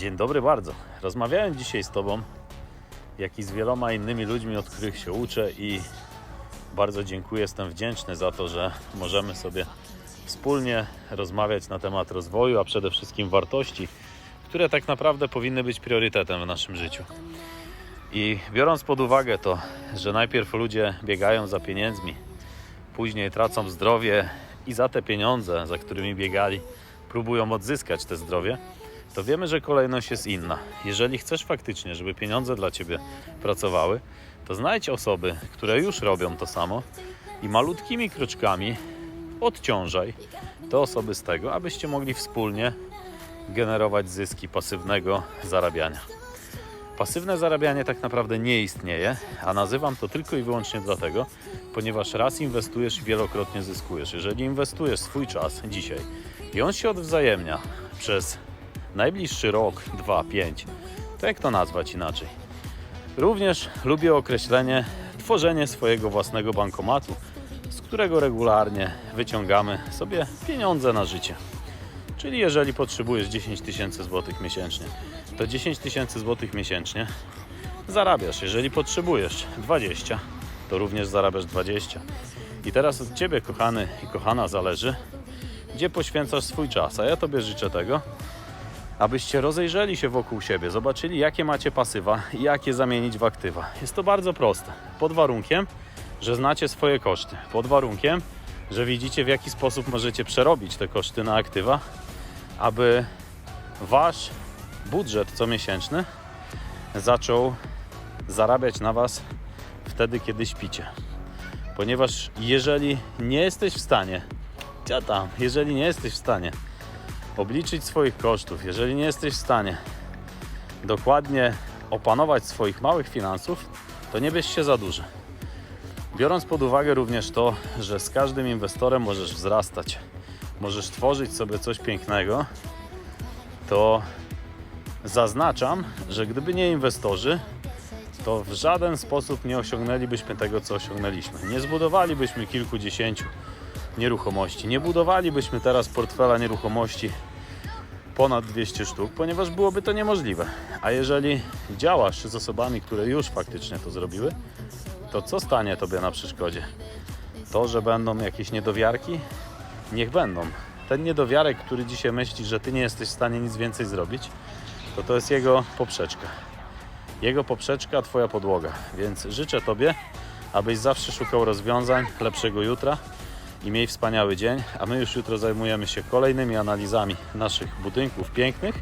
Dzień dobry bardzo. Rozmawiałem dzisiaj z Tobą, jak i z wieloma innymi ludźmi, od których się uczę i bardzo dziękuję, jestem wdzięczny za to, że możemy sobie wspólnie rozmawiać na temat rozwoju, a przede wszystkim wartości, które tak naprawdę powinny być priorytetem w naszym życiu. I biorąc pod uwagę to, że najpierw ludzie biegają za pieniędzmi, później tracą zdrowie i za te pieniądze, za którymi biegali, próbują odzyskać te zdrowie, to wiemy, że kolejność jest inna. Jeżeli chcesz faktycznie, żeby pieniądze dla ciebie pracowały, to znajdź osoby, które już robią to samo i malutkimi kroczkami odciążaj te osoby z tego, abyście mogli wspólnie generować zyski pasywnego zarabiania. Pasywne zarabianie tak naprawdę nie istnieje, a nazywam to tylko i wyłącznie dlatego, ponieważ raz inwestujesz i wielokrotnie zyskujesz. Jeżeli inwestujesz swój czas dzisiaj i on się odwzajemnia przez najbliższy rok, dwa, pięć, to jak to nazwać inaczej? Również lubię określenie tworzenie swojego własnego bankomatu, z którego regularnie wyciągamy sobie pieniądze na życie. Czyli jeżeli potrzebujesz 10 tysięcy złotych miesięcznie, to 10 tysięcy złotych miesięcznie zarabiasz. Jeżeli potrzebujesz 20, to również zarabiasz 20. I teraz od Ciebie, kochany i kochana, zależy, gdzie poświęcasz swój czas. A ja Tobie życzę tego, abyście rozejrzeli się wokół siebie, zobaczyli, jakie macie pasywa i jak je zamienić w aktywa. Jest to bardzo proste. Pod warunkiem, że znacie swoje koszty. Pod warunkiem, że widzicie, w jaki sposób możecie przerobić te koszty na aktywa, aby wasz budżet comiesięczny zaczął zarabiać na was wtedy, kiedy śpicie. Ponieważ jeżeli nie jesteś w stanie, ja tam, jeżeli nie jesteś w stanie obliczyć swoich kosztów, jeżeli nie jesteś w stanie dokładnie opanować swoich małych finansów, to nie bierz się za duży. Biorąc pod uwagę również to, że z każdym inwestorem możesz wzrastać, możesz tworzyć sobie coś pięknego, to zaznaczam, że gdyby nie inwestorzy, to w żaden sposób nie osiągnęlibyśmy tego, co osiągnęliśmy. Nie zbudowalibyśmy kilkudziesięciu nieruchomości, nie budowalibyśmy teraz portfela nieruchomości ponad 200 sztuk, ponieważ byłoby to niemożliwe. A jeżeli działasz z osobami, które już faktycznie to zrobiły, to co stanie Tobie na przeszkodzie? To, że będą jakieś niedowiarki? Niech będą. Ten niedowiarek, który dzisiaj myśli, że Ty nie jesteś w stanie nic więcej zrobić, to to jest jego poprzeczka. Jego poprzeczka, Twoja podłoga. Więc życzę Tobie, abyś zawsze szukał rozwiązań lepszego jutra i miej wspaniały dzień, a my już jutro zajmujemy się kolejnymi analizami naszych budynków pięknych